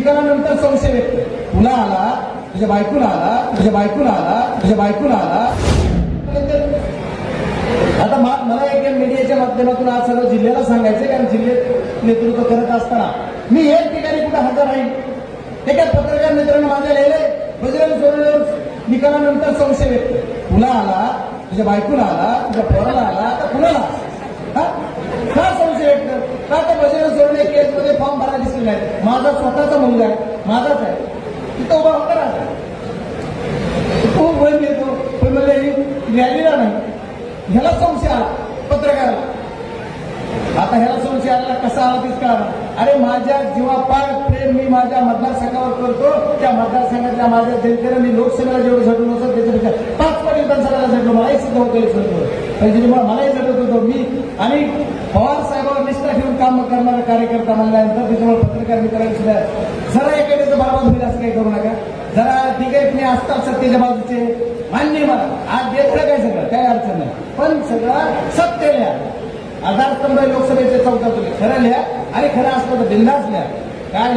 निकालानंतर संशय व्यक्त. पुन्हा आला तुझ्या बायकून आला तुझ्या बायकून आला तुझ्या बायकून आला. आता मला एक मीडियाच्या माध्यमातून आज सगळं जिल्ह्याला सांगायचं कारण जिल्ह्यात नेतृत्व करत असताना मी एक ठिकाणी कुठे हजर राहील एका पत्रकार मित्रांनो माझ्या लिहिले बजरंग सोडल्यावर निकालानंतर संशय व्यक्त. पुन्हा आला तुझ्या बायकून आला तुझ्या पोराला आला आता कुणाला? सोडले फॉर्म भरायला दिसले नाही माझा स्वतःचा मुलगा आहे. माझाच आहे. तिथं उभा होता खूप वय मिळतो पण मला रॅलीला नाही. ह्याला संशय आला पत्रकाराला. आता ह्याला संशय आला कसा आला तीच कळा अरे माझ्या जीवापार प्रेम मी माझ्या मतदारसंघावर करतो. त्या मतदारसंघातल्या माझ्या जनतेला मी लोकसभेला जेवढं झटून होतो त्याच्यापेक्षा पाच पट विधानसभेला झटलो. मला सुद्धा होतो हेच त्याच्यामुळे मलाही झटत होतो मी आणि पवार साहेबांवर निष्ठा ठेवून काम करणारा कार्यकर्ता म्हणल्यानंतर त्याच्यामुळे पत्रकार मित्रांनी सुद्धा जरा एखाद्याचं बरोबर होईल असं काही करू नका. जरा ठीक आहे तुम्ही असतात सत्तेच्या बाजूचे. मान्य मला. आज देतलं काय सगळं? काय अडचण नाही. पण सगळं सत्य लिहा. आधारस्तंभ लोकसभेचे चौदा तुम्ही खरं लिहा आणि खरं असलं तर बिंदास लिहा. काय